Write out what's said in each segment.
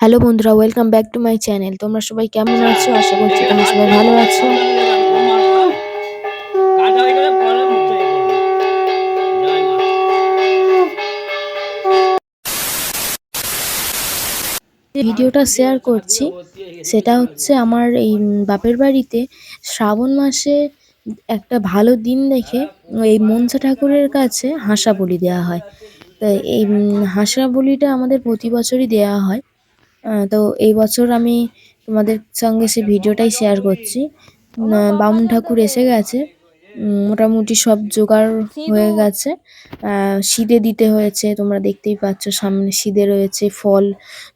Hello বন্ধুরা welcome back to my channel তোমরা সবাই কেমন আছো? আশা করছি তোমরা সবাই ভালো আছো। ভিডিওটা শেয়ার করছি, সেটা হচ্ছে আমার এই বাপের বাড়িতে শ্রাবণ মাসে একটা ভালো দিন দেখে এই মনসা ঠাকুরের কাছে হাঁসা বলি দেওয়া হয় এই হাঁসা বলিটা আমাদের প্রতি বছরই দেওয়া হয়। তো এই বছর আমি তোমাদের সঙ্গে সেই ভিডিওটাই শেয়ার করছি। বামুন ঠাকুর এসে গেছে। মোটামুটি সব জোগাড় হয়ে গেছে। সিদে দিতে হয়েছে তোমরা দেখতেই পাচ্ছ সামনে সিদে রয়েছে ফল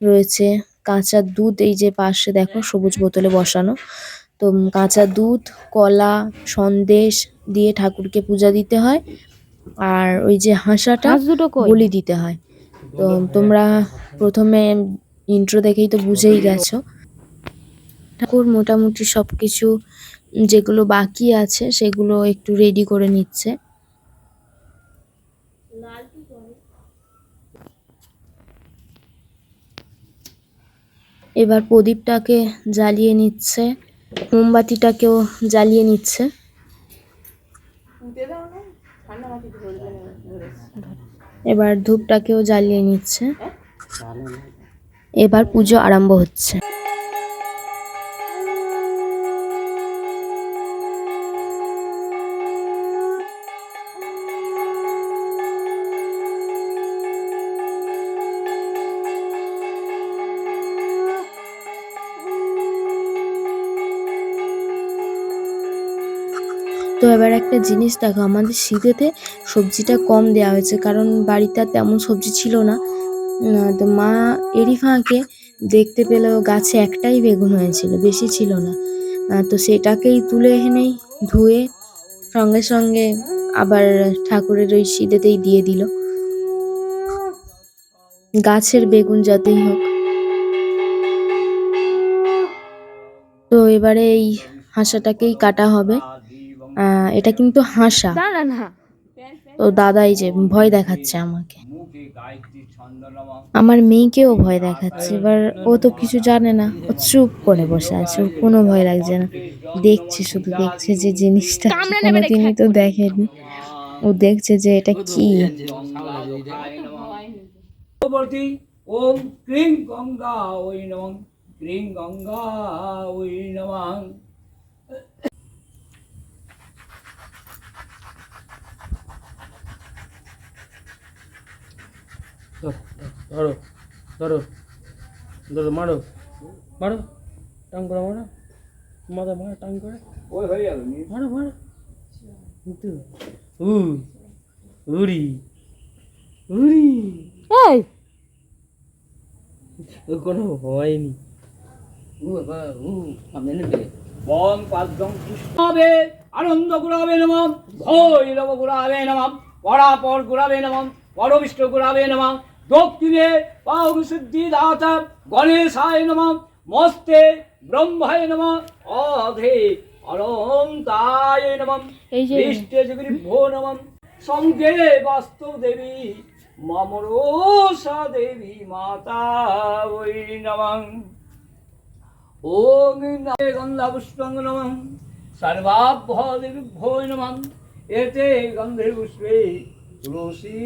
রয়েছে কাঁচা দুধ এই যে পাশে দেখো সবুজ বোতলে বসানো। তো কাঁচা দুধ কলা সন্দেশ দিয়ে ঠাকুরকে পূজা দিতে হয়। আর ওই যে হাঁসাটা বলি দিতে হয়। তো তোমরা প্রথমে ইন্ট্রো দেখেই তো বুঝেই গেছো। ঠাকুর মোটামুটি সবকিছু যেগুলো বাকি আছে সেগুলো একটু রেডি করে নিচ্ছে। এবার প্রদীপটাকে জ্বালিয়ে নিচ্ছে, মোমবাতিটাকেও জ্বালিয়ে নিচ্ছে। এবার ধূপটাকেও জ্বালিয়ে নিচ্ছে। এবার পুজো আরম্ভ হচ্ছে। তো এবার একটা জিনিস দেখো, আমাদের শীতেতে সবজিটা কম দেওয়া হয়েছে, কারণ বাড়িতে তেমন সবজি ছিল না। তো মা এরই ফাঁকে দেখতে পেল গাছে একটাই বেগুন হয়েছিল, বেশি ছিল না। তো সেটাকেই তুলে এনেই ধুয়ে সঙ্গে সঙ্গে আবার ঠাকুরের ওই শীতেতেই দিয়ে দিল। গাছের বেগুন যতই হোক। তো এবারে এই হাঁসাটাকেই কাটা হবে। এটা কিন্তু হাঁসা। দাঁড়া না। তো দাদাই যে ভয় দেখাচ্ছে আমাকে। আমার মেয়েকেও ভয় দেখাচ্ছে, এবার ও তো কিছু জানে না, ও চুপ করে বসে আছে, ওর কোনো ভয় লাগছে না। দেখছে, শুধু দেখছে যে জিনিসটা কি কামড়ে কোনোদিনই তো দেখেনি। ও দেখছে যে এটা কি। ওম গঙ্গা, ওই গঙ্গা, ওই নমঃ ধরো ধরো ধরো মারো মারো টাং করে মারো মাথা মারো টাং করে। ওই হয়ে নি। মারো মারো। কিন্তু উ উড়ি উড়ি। এই! ও কোনো হয়নি। বং পুষ্পাবে আনন্দ গুরাবে নমঃ ভৈরব গুরাবে নমঃ পরাপর গুরাবে নমঃ পরবিষ্ট গুরাবে নমঃ দক্ষিণে সিদ্ধি দাতা গণেশায় নমঃ মস্তে ব্রহ্মায় নমঃ অধে অনন্তায় নমঃ এই যে দৃষ্টে জগরিভ্যো নমঃ। সঙ্গে বাস্তব দেবী মামরোষা দেবী মাতা ওই নমঃ। ওম নামে গন্ধাপুষ্পং নমঃ। সর্বাভ্য দেবীভ্যো নমঃ। এতে গন্ধে পুষ্পে তুলসী।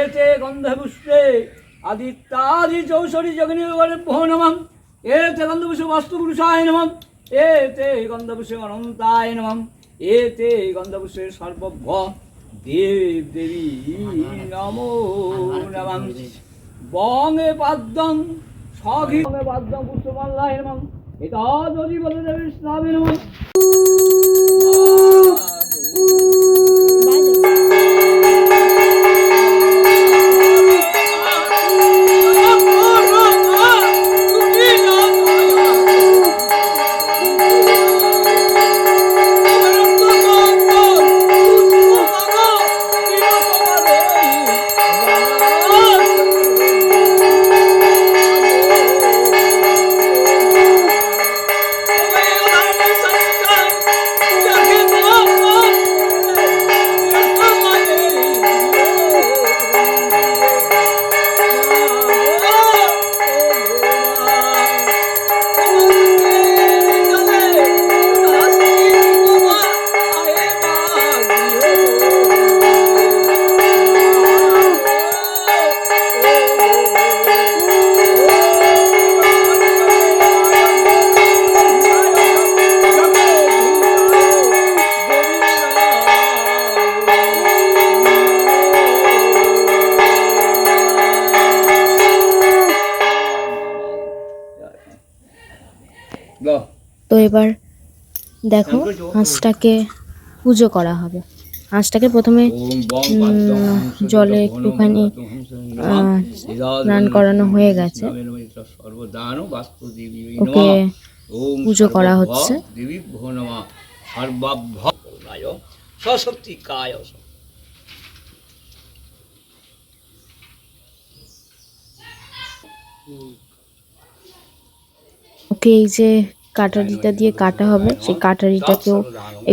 এতে গন্ধে পুষ্পে আদিত্যাদি চৌষরি জগনীভ্যো নমঃ। এতে গন্ধপুষ্প বাস্তু পুরুষায় নমঃ। এতে গন্ধপুষ্পে অনন্তায় নমঃ। এতে গন্ধপুষ্পে সর্বভ্য দেব দেবী নমো নমঃ। বঙ্গে পাদ্যং সঘি বঙ্গে পাদ্যং পুষ্পমাল্লায় নমঃ। এটা যদি বলে দেবী স্নাবে তো এবার দেখো হাঁসটাকে পুজো করা হবে। হাঁসটাকে প্রথমে জলে একটুখানি স্নান করানো হয়ে গেছে। ওকে পুজো করা হচ্ছে। সশক্তি কায় ওকে এই যে কাটারিটা দিয়ে কাটা হবে, সেই কাটারিটাকেও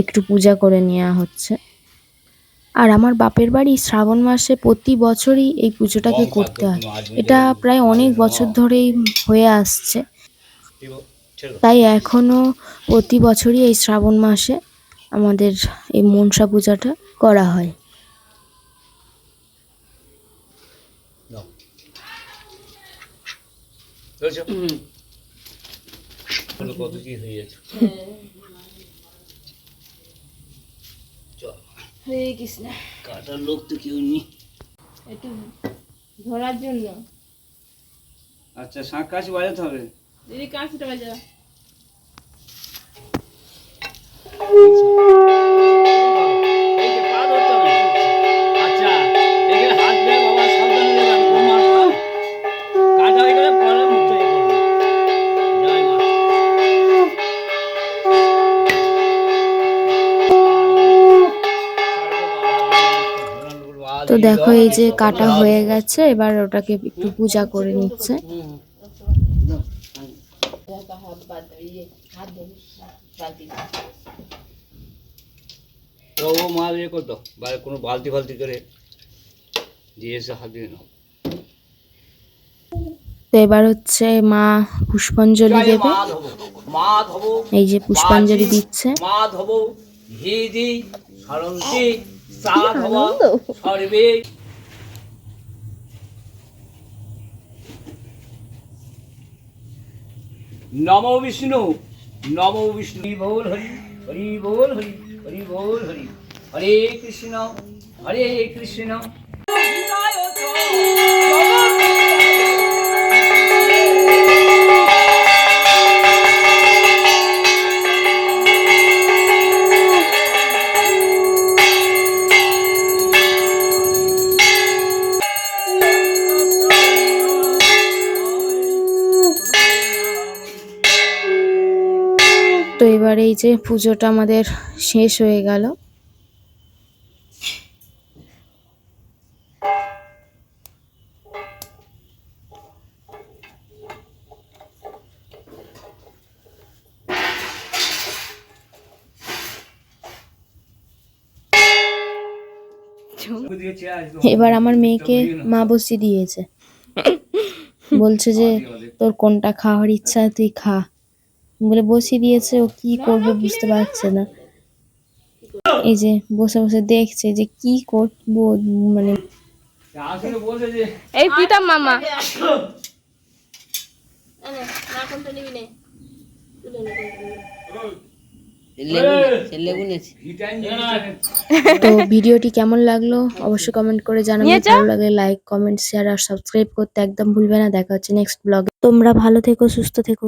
একটু পূজা করে নেওয়া হচ্ছে। আর আমার বাপের বাড়ি শ্রাবণ মাসে প্রতি বছরই এই পুজোটাকে করতে হয়। এটা প্রায় অনেক বছর ধরেই হয়ে আসছে। তাই এখনও প্রতি বছরই এই শ্রাবণ মাসে আমাদের এই মনসা পূজাটা করা হয়। কত কি হয়ে চল। হরে কৃষ্ণ। কাটার লোক তো কেউ নেই। একটু ধরার জন্য। আচ্ছা শাঁখ কাছে বাজাতে হবে? দিদি কাঁচটা বাজা দেখো এই যে কাটা হয়ে গেছে এবার ওটাকে একটু পূজা করে নিচ্ছে। তো ও মা ইয়ে করতো কোনো বালতি ফালতি করে দিয়ে এসে হাত দিয়ে নাও। তো এবার হচ্ছে মা পুষ্পাঞ্জলি দেবে। এই যে পুষ্পাঞ্জলি দিচ্ছে। মাধব হিদি সরন্তি সাধব সর্বে নম বিষ্ণু নম বিষ্ণু হরি বল হরি হরি বল হরি হরি বল হরি হরে কৃষ্ণ হরে কৃষ্ণ এবার এই যে পুজোটা আমাদের শেষ হয়ে গেল। এবার আমার মেয়েকে মা বসিয়ে দিয়েছে। বলছে যে, তোর কোনটা খাওয়ার ইচ্ছা তুই খা। বলে বসিয়ে দিয়েছে ও কি করবে বুঝতে পারছে না। এই যে বসে বসে দেখছে যে কি করব মানে এই প্রীতম মামা। তো ভিডিওটি কেমন লাগল? অবশ্যই কমেন্ট করে জানাবে ভালো লাগলে লাইক কমেন্ট শেয়ার আর সাবস্ক্রাইব করতে একদম ভুলবে না। দেখা হচ্ছে নেক্সট ব্লগে তোমরা ভালো থেকো সুস্থ থেকো।